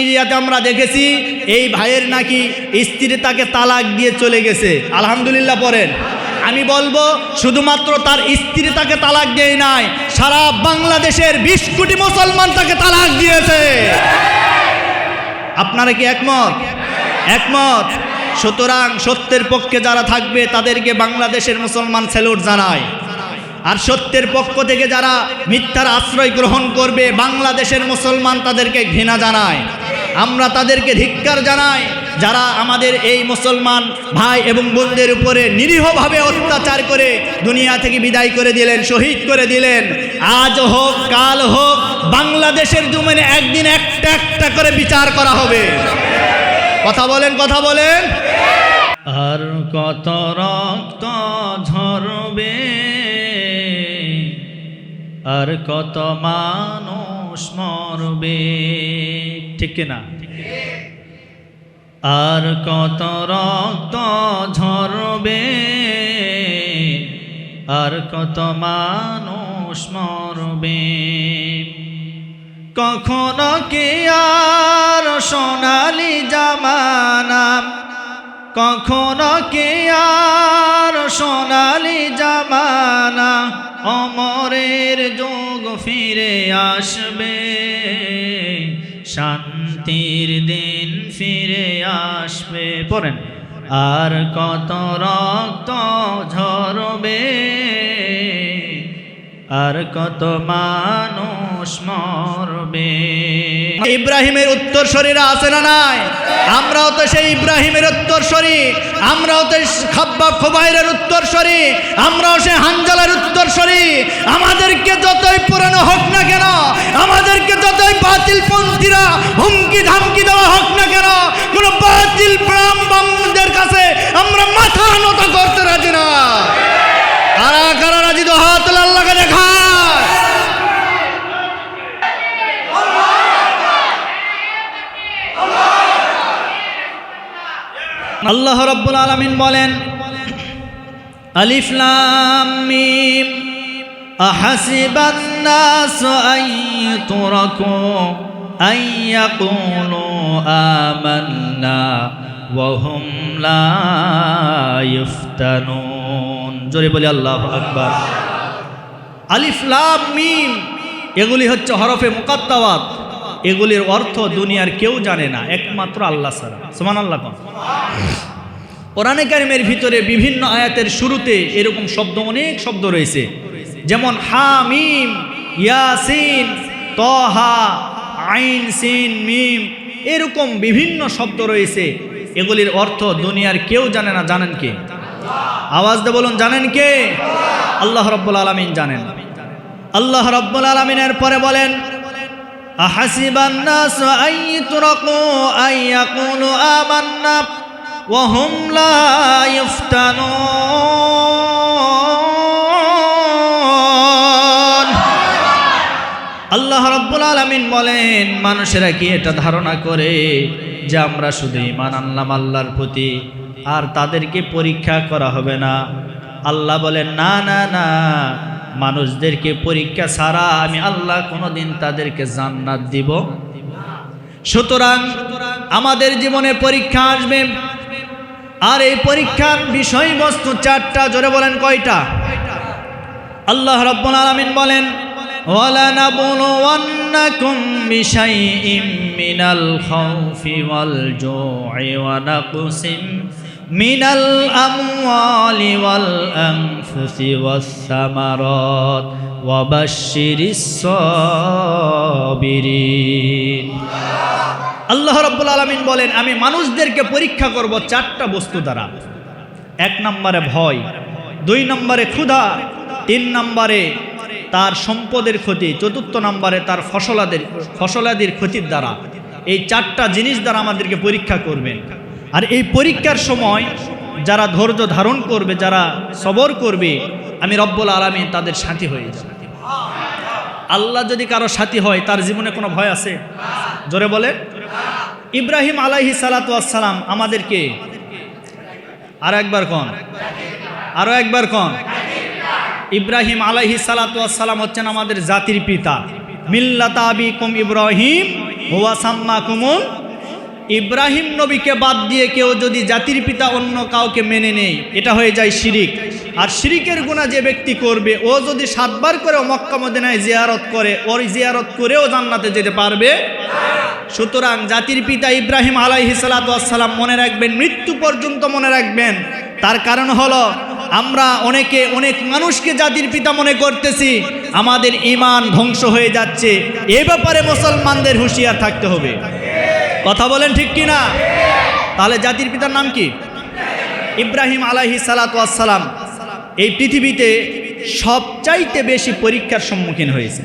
মিডিয়াতে আমরা দেখেছি এই ভাইয়ের নাকি স্ত্রী তাকে তালাক দিয়ে চলে গেছে। আলহামদুলিল্লাহ পড়েন। আমি বলব, শুধুমাত্র তার স্ত্রী তাকে তালাক দেয় নাই, সারা বাংলাদেশের বিশ কোটি মুসলমান তাকে তালাক দিয়েছে। আপনারা কি একমত? একমত? সুতরাং সত্যের পক্ষে যারা থাকবে, তাদেরকে বাংলাদেশের মুসলমান স্যালুট জানায় আর সত্যের পক্ষ থেকে যারা মিথ্যার আশ্রয় গ্রহণ করবে, বাংলাদেশের মুসলমান তাদেরকে ঘৃণা জানায়। আমরা তাদেরকে ধিক্কার জানাই, যারা আমাদের এই মুসলমান ভাই এবং বোনদের উপরে নিরীহভাবে অত্যাচার করে দুনিয়া থেকে বিদায় করে দিলেন, শহীদ করে দিলেন। আজ হোক, কাল হোক, বাংলাদেশের জমিনে একদিন একটা একটা করে বিচার করা হবে। কথা বলেন কথা বলেন। আর কত রক্ত ঝরবে, আর কত মানুষ মরবে। ঠিক না? আর কত রক্ত ঝরবে, আর কত মানুষ মরবে। কখনো কি আর সোনালি জামানা? কখনো কি আর সোনালি জামানা? অমরের যোগ ফিরে আসবে। শান্তির দিন ফিরে আসবে। পড়েন আর কত রক্ত ঝরবে। আর কত মানুষ মরবে। ইব্রাহিমের উত্তর শরীরা আছে না নাই? আমরাও তো সেই ইব্রাহিমের উত্তর শরী আমরাও তো খাব্বা খোবাইরের উত্তর শরী আমরাও সে হানজালের উত্তর শরী আমাদেরকে যতই পুরানো হোক না কেন আমাদেরকে যতই বাতিল পন্থীরা হুমকি ধামকি দেওয়া হোক না কেন কোনো বাতিল প্রাম বামদের কাছে আমরা মাথা নত করতে রাজি না কারা কারা রাজি তো হাত তোলে আল্লাহকে দেখা আল্লাহ রব্বুল আলমিন বলেন আলিফ লাম মিম أحسب الناس أن يتركوا أن يقولوا آمنا وهم لا يفتنون জোরে বলি আল্লাহ আকবার আলিফ লাম মিম এগুলি হচ্ছে হরফে মুকাত্তাওয়াত এগুলির অর্থ দুনিয়ার কেউ জানে না, একমাত্র আল্লাহ ছাড়া। সমান আল্লাহ কন। কোরআনে কারিমের ভিতরে বিভিন্ন আয়াতের শুরুতে এরকম শব্দ, অনেক শব্দ রয়েছে। যেমন হা মিম ইয়াসিন, তহা, আইন, সিন, মিম, এরকম বিভিন্ন শব্দ রয়েছে। এগুলির অর্থ দুনিয়ার কেউ জানে না, জানেন কে? আওয়াজ দে বলুন, জানেন কে? আল্লাহ রব্বুল আলমিন জানেন। আল্লাহ রব্বুল আলমিনের পরে বলেন أحسب الناس أن يتركوا أن يقولوا آمنا وهم لا يفتنون আল্লাহ রব্বুল আলমিন বলেন মানুষেরা কি এটা ধারণা করে যে আমরা শুধু ইমান আনলাম আল্লাহর প্রতি আর তাদেরকে পরীক্ষা করা হবে না আল্লাহ বলেন না না না মানুষদেরকে পরীক্ষা ছাড়া আমি আল্লাহ কোনোদিন তাদেরকে জান্নাত দিব সুতরাং আমাদের জীবনে পরীক্ষা আসবে আর এই পরীক্ষার বিষয়বস্তু চারটা জোরে বলেন কয়টা আল্লাহ রব্বুল আলামিন বলেন وَلَنَبْلُوَنَّكُمْ بِشَيْءٍ مِّنَ الْخَوْفِ وَالْجُوعِ وَنَقْصٍ মিনাল আমি ওয়াল আনফুসি ওয়াস ওয়া বাশশিরিস সাবিরিন। আল্লাহ রাব্বুল আলামিন বলেন, আমি মানুষদেরকে পরীক্ষা করব চারটা বস্তু দ্বারা। এক নম্বরে ভয়, দুই নম্বরে ক্ষুধা, তিন নম্বরে তার সম্পদের ক্ষতি, চতুর্থ নম্বরে তার ফসলাদের, ফসলাদির ক্ষতির দ্বারা। এই চারটা জিনিস দ্বারা আমাদেরকে পরীক্ষা করবেন। আর এই পরীক্ষার সময় যারা ধৈর্য ধারণ করবে, যারা সবর করবে, আমি রব্বুল আলমী তাদের সাথী হয়ে যাব। আল্লাহ যদি কারও সাথী হয়, তার জীবনে কোনো ভয় আছে? জোরে বলে। ইব্রাহিম আলাইহি সালাতাম আমাদেরকে আর একবার কন। আরও একবার কন। ইব্রাহিম আলাইহি সালাতাম হচ্ছেন আমাদের জাতির পিতা। মিল্লাতা আবি কুম ইব্রাহিম ইব্রাহিম নবীকে বাদ দিয়ে কেউ যদি জাতির পিতা অন্য কাউকে মেনে নেই এটা হয়ে যায় শিরিক। আর শিরিকের গুণা যে ব্যক্তি করবে, ও যদি সাতবার করে মক্কা মদিনায় জিয়ারত করে, ওর জিয়ারত করেও জান্নাতে যেতে পারবে। সুতরাং জাতির পিতা ইব্রাহিম আলাইহি সালাম মনে রাখবেন, মৃত্যু পর্যন্ত মনে রাখবেন। তার কারণ হলো, আমরা অনেকে অনেক মানুষকে জাতির পিতা মনে করতেছি, আমাদের ইমান ধ্বংস হয়ে যাচ্ছে। এ ব্যাপারে মুসলমানদের হুঁশিয়ার থাকতে হবে। কথা বলেন ঠিক কি না তাহলে জাতির পিতার নাম কি? ইব্রাহিম আলাইহি সালাতাম এই পৃথিবীতে সবচাইতে বেশি পরীক্ষার সম্মুখীন হয়েছে।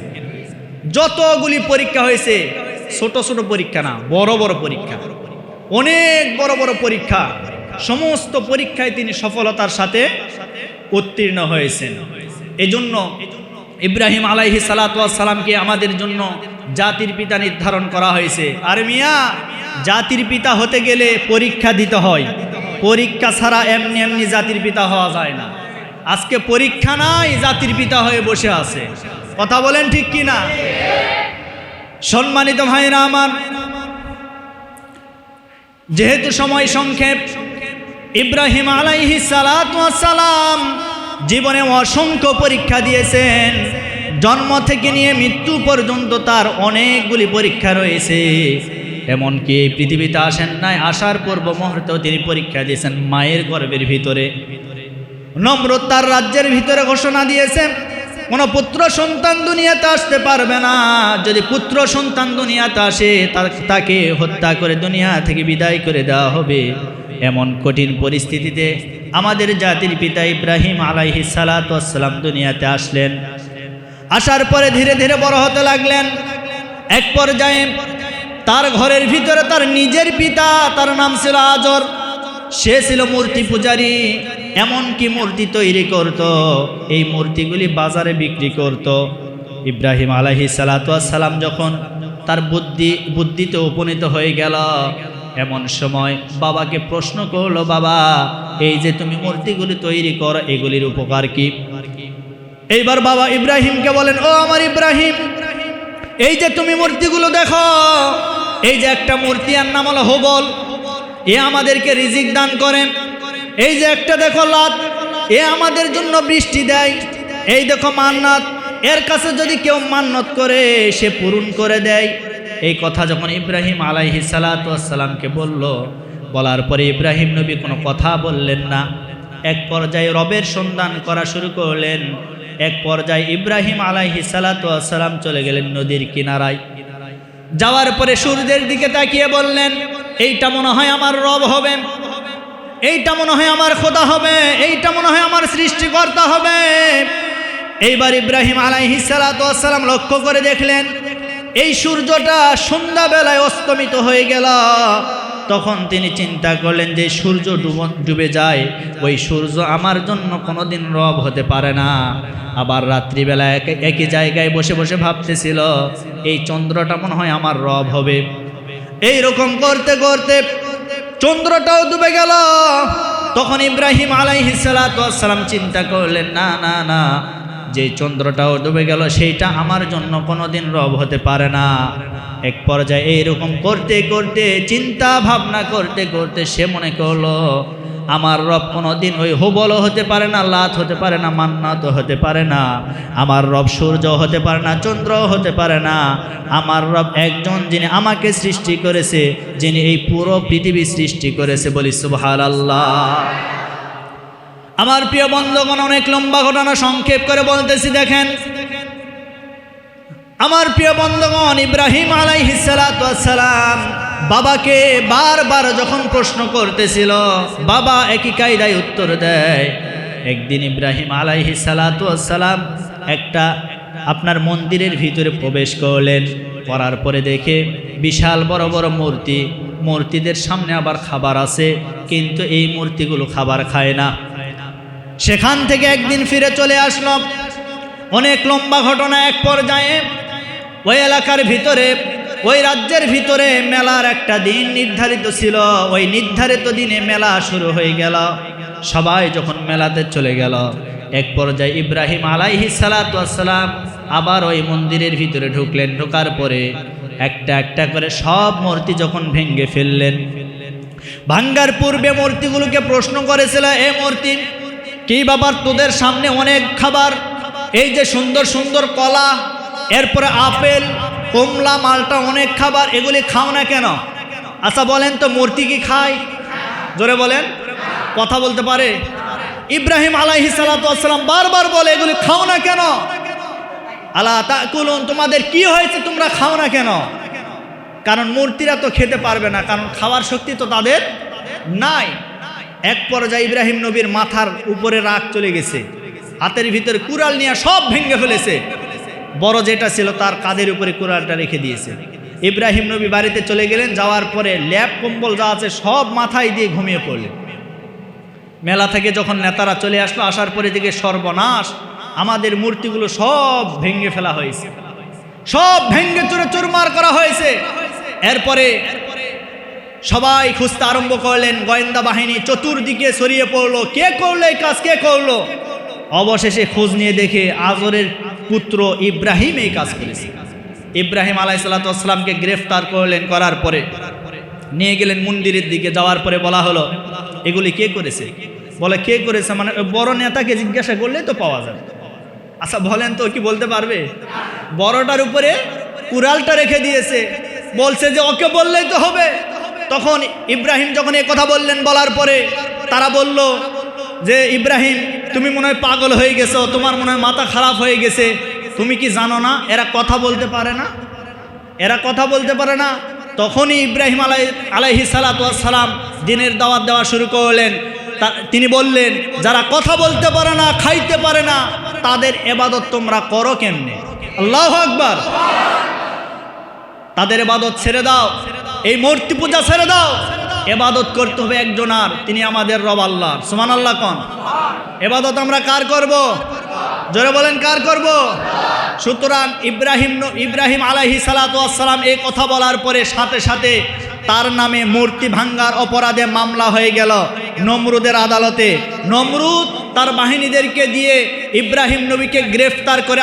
যতগুলি পরীক্ষা হয়েছে, ছোট ছোট পরীক্ষা না, বড় বড় পরীক্ষা। অনেক বড় বড় পরীক্ষা। সমস্ত পরীক্ষায় তিনি সফলতার সাথে উত্তীর্ণ হয়েছেন। এজন্য ইব্রাহিম আলাইহি সালাতামকে আমাদের জন্য জাতির পিতা নির্ধারণ করা হয়েছে। আর মিয়া, জাতির পিতা হতে গেলে পরীক্ষা দিতে হয়। পরীক্ষা ছাড়া এমনি এমনি জাতির পিতা হওয়া যায় না। আজকে পরীক্ষা নাই, জাতির পিতা হয়ে বসে আছে। কথা বলেন ঠিক কি না সম্মানিত ভাইরা আমার, যেহেতু সময় সংক্ষেপ, ইব্রাহিম আলাইহি সালাম জীবনে অসংখ্য পরীক্ষা দিয়েছেন। জন্ম থেকে নিয়ে মৃত্যু পর্যন্ত তার অনেকগুলি পরীক্ষা রয়েছে। এমনকি এই পৃথিবীতে আসেন নাই, আসার পূর্ব মুহূর্তেও তিনি পরীক্ষা দিয়েছেন মায়ের গর্ভের ভিতরে। নম্রতার রাজ্যের ভিতরে ঘোষণা দিয়েছেন কোনো পুত্র সন্তান দুনিয়াতে আসতে পারবে না। যদি পুত্র সন্তান দুনিয়াতে আসে তাকে হত্যা করে দুনিয়া থেকে বিদায় করে দেওয়া হবে। এমন কঠিন পরিস্থিতিতে আমাদের জাতির পিতা ইব্রাহিম আলাইহি সালাতাম দুনিয়াতে আসলেন। আসার পরে ধীরে ধীরে বড় হতে লাগলেন। এক পর্যায়ে তার ঘরের ভিতরে তার নিজের পিতা, তার নাম ছিল আজর। সে ছিল মূর্তি পূজারী, এমনকি মূর্তি তৈরি করত। এই মূর্তিগুলি বাজারে বিক্রি করত। ইব্রাহিম আলাহি সালাম যখন তার বুদ্ধি, বুদ্ধিতে উপনীত হয়ে গেল, এমন সময় বাবাকে প্রশ্ন করল, বাবা, এই যে তুমি মূর্তিগুলি তৈরি কর, এগুলির উপকার কি? এইবার বাবা ইব্রাহিমকে বলেন, ও আমার ইব্রাহিম, এই যে তুমি মূর্তিগুলো দেখো, এই যে একটা মূর্তি আর নাম হলো হোবল, এ আমাদেরকে রিজিক দান করেন। এই যে একটা দেখো লাত, এ আমাদের জন্য বৃষ্টি দেয়। এই দেখো মান্নাত, এর কাছে যদি কেউ মান্নত করে, সে পূরণ করে দেয়। এই কথা যখন ইব্রাহিম আলাইহি সালাতামকে বলল, বলার পরে ইব্রাহিম নবী কোনো কথা বললেন না। এক পর্যায়ে রবের সন্ধান করা শুরু করলেন। এক পর্যায়ে ইব্রাহিম আলাইহি সালাতাম চলে গেলেন নদীর কিনারায়। যাওয়ার পরে সূর্যের দিকে তাকিয়ে বললেন, এইটা মনে হয় আমার রব হবে এইটা মনে হয় আমার খোদা হবে। এইটা মনে হয় আমার সৃষ্টিকর্তা হবে। এইবার ইব্রাহিম আলাইহি সালাতাম লক্ষ্য করে দেখলেন, এই সূর্যটা সন্ধ্যাবেলায় অস্তমিত হয়ে গেল। তখন তিনি চিন্তা করলেন যে সূর্য ডুবে যায়, ওই সূর্য আমার জন্য কোনোদিন রব হতে পারে না। আবার রাত্রিবেলা একই জায়গায় বসে বসে ভাবতেছিল, এই চন্দ্রটা মনে হয় আমার রব হবে। এই রকম করতে করতে চন্দ্রটাও ডুবে গেল। তখন ইব্রাহিম আলাইহিসালাম চিন্তা করলেন, না না না যে চন্দ্রটাও ডুবে গেল, সেইটা আমার জন্য কোনোদিন রব হতে পারে না। এক পর্যায়ে এইরকম করতে করতে, চিন্তা ভাবনা করতে করতে সে মনে করল, আমার রব কোনোদিন ওই হোবলও হতে পারে না, লাত হতে পারে না মান্নাত হতে পারে না। আমার রব সূর্য হতে পারে না, চন্দ্রও হতে পারে না। আমার রব একজন যিনি আমাকে সৃষ্টি করেছে, যিনি এই পুরো পৃথিবী সৃষ্টি করেছে বলি সুবহাল আল্লাহ আমার প্রিয় বন্ধগণ, অনেক লম্বা ঘটনা সংক্ষেপ করে বলতেছি, দেখেন। আমার প্রিয় বন্ধগণ, ইব্রাহিম আলাইহিসালাম বাবাকে বারবার যখন প্রশ্ন করতেছিল, বাবা একই কায়দায় উত্তর দেয়, একদিন ইব্রাহিম আলাইহি সালাম একটা আপনার মন্দিরের ভিতরে প্রবেশ করলেন। করার পরে দেখে বিশাল বড় বড় মূর্তি, মূর্তিদের সামনে আবার খাবার আছে, কিন্তু এই মূর্তিগুলো খাবার খায় না। সেখান থেকে একদিন ফিরে চলে আসলো। অনেক লম্বা ঘটনা এক পর্যায়ে। ওই এলাকার ভিতরে, ওই রাজ্যের ভিতরে মেলার একটা দিন নির্ধারিত ছিল। ওই নির্ধারিত দিনে মেলা শুরু হয়ে গেল। সবাই যখন মেলাতে চলে গেল, এক পর্যায়ে ইব্রাহিম আলাইহি সালাতাম আবার ওই মন্দিরের ভিতরে ঢুকলেন। ঢোকার পরে একটা একটা করে সব মূর্তি যখন ভেঙ্গে ফেললেন, ভাঙ্গার পূর্বে মূর্তিগুলোকে প্রশ্ন করেছিল, এ মূর্তি কি বাবার তোদের সামনে অনেক খাবার? এই যে সুন্দর সুন্দর কলা, এরপরে আপেল, কমলা, মালটা অনেক খাবার, এগুলি খাও না কেন? আচ্ছা বলেন তো, মূর্তি কি খায়? জোরে বলেন। কথা বলতে পারে? ইব্রাহিম আলাইহি সালাম বারবার বলে, এগুলি খাও না কেন? আলা তাকুলুন, তোমাদের কি হয়েছে, তোমরা খাও না কেন? কারণ মূর্তিরা তো খেতে পারবে না, কারণ খাওয়ার শক্তি তো তাদের নাই। এক পর্যায়ে ইব্রাহিম নবীর মাথার উপরে রাগ চলে গেছে। হাতের ভিতরে কুড়াল নিয়ে সব ভেঙে ফেলেছে। বড় যেটা ছিল তার কাঁধের উপরে কুড়ালটা রেখে দিয়েছে। ইব্রাহিম নবী বাড়িতে চলে গেলেন, যাওয়ার পরে ল্যাপ কম্বল যা আছে সব মাথায় দিয়ে ঘুমিয়ে পড়লেন। মেলা থেকে যখন নেতারা চলে আসলো, আসার পরে দিকে সর্বনাশ, আমাদের মূর্তিগুলো সব ভেঙে ফেলা হয়েছে। সব ভেঙ্গে চুরে চুরমার করা হয়েছে। এরপরে সবাই খুঁজতে আরম্ভ করলেন। গোয়েন্দা বাহিনী চতুর্দিকে ছড়িয়ে পড়ল। কে করল এই কাজ? কে করল? অবশেষে খোঁজ নিয়ে দেখে আজরের পুত্র ইব্রাহিম এই কাজ করেছে। ইব্রাহিম আলাইসাল্লাতামকে গ্রেফতার করলেন করার পরে। নিয়ে গেলেন মন্দিরের দিকে। যাওয়ার পরে বলা হলো, এগুলি কে করেছে? বলে, কে করেছে? মানে বড় নেতাকে জিজ্ঞাসা করলে তো পাওয়া যাবে। আচ্ছা বলেন তো, কি বলতে পারবে? বড়টার উপরে কুড়ালটা রেখে দিয়েছে। বলছে যে, ওকে বললেই তো হবে। তখন ইব্রাহিম যখন এ কথা বললেন বলার পরে তারা বলল যে, ইব্রাহিম, তুমি মনে হয় পাগল হয়ে গেছো, তোমার মনে হয় মাথা খারাপ হয়ে গেছে। তুমি কি জানো না, এরা কথা বলতে পারে না? এরা কথা বলতে পারে না। তখনই ইব্রাহিম আলাই, আলাইহি সালাম দিনের দাওয়াত দেওয়া শুরু করলেন। তিনি বললেন, যারা কথা বলতে পারে না, খাইতে পারে না, তাদের এবাদত তোমরা করো কেমনে? আল্লাহ আকবার। তাদের এবাদত ছেড়ে দাও। এই মূর্তি পূজা ছেড়ে দাও। এবাদত করতে হবে একজনার তিনি আমাদের রব আল্লাহ সুমান আল্লাহ কন। এবাদত আমরা কার করব? জোরে বলেন, কার করব? সুতরাং ইব্রাহিম ইব্রাহিম আলাইহি সালাতাম এই কথা বলার পরে সাথে সাথে তার নামে মূর্তি ভাঙ্গার অপরাধে মামলা হয়ে গেল নমরুদের আদালতে। নমরুদ তার বাহিনীদেরকে দিয়ে ইব্রাহিম নবীকে গ্রেফতার করে